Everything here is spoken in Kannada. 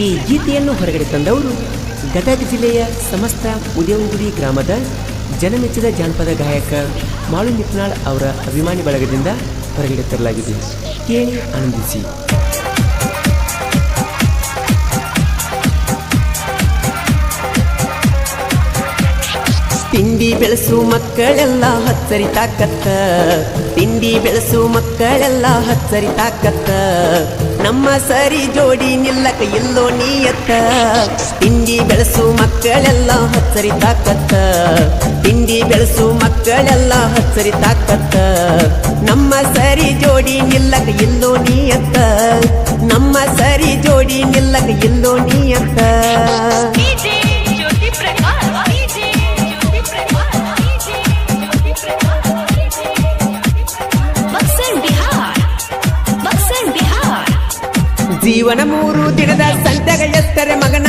ಈ ಗೀತೆಯನ್ನು ಹೊರಗಡೆ ತಂದವರು ಗದಗ ಜಿಲ್ಲೆಯ ಸಮಸ್ತ ಉದಯಂಗುಡಿ ಗ್ರಾಮದ ಜನಮೆಚ್ಚಿದ ಜಾನಪದ ಗಾಯಕ ಮಾಳು ನಿಪ್ನಾಳ್ ಅವರ ಅಭಿಮಾನಿ ಬಳಗದಿಂದ ಹೊರಗಡೆ ತರಲಾಗಿದೆ. ಕೇಳಿ ಆನಂದಿಸಿ. ತಿಂಡಿ ಬೆಳೆಸು ಮಕ್ಕಳೆಲ್ಲ ಹತ್ತರಿ ತಾಕತ್ತ. ತಿಂಡಿ ಬೆಳೆಸು ಮಕ್ಕಳೆಲ್ಲ ಹತ್ತರಿ ತಾಕತ್ತ. ನಮ್ಮ ಸರಿ ಜೋಡಿ ನಿಲ್ಲಕ ಇಲ್ಲೋ ನೀಯತ್ತ. ತಿಂಡಿ ಬೆಳೆಸು ಮಕ್ಕಳೆಲ್ಲ ಹಚ್ಚರಿ ತಾಕತ್ತ. ತಿಂಡಿ ಬೆಳೆಸು ಮಕ್ಕಳೆಲ್ಲ ಹಚ್ಚರಿ ತಾಕತ್ತ. ನಮ್ಮ ಸರಿ ಜೋಡಿ ನಿಲ್ಲಕ ಇಲ್ಲೋ ನೀಯತ್ತ. ನಮ್ಮ ಸರಿ ಜೋಡಿ ನಿಲ್ಲಕ ಇಲ್ಲೋ ನೀಯತ್ತ. ಜೀವನ ಮೂರು ದಿನದ ಸಂತೆಗೆ ಎತ್ತರೆ ಮಗನ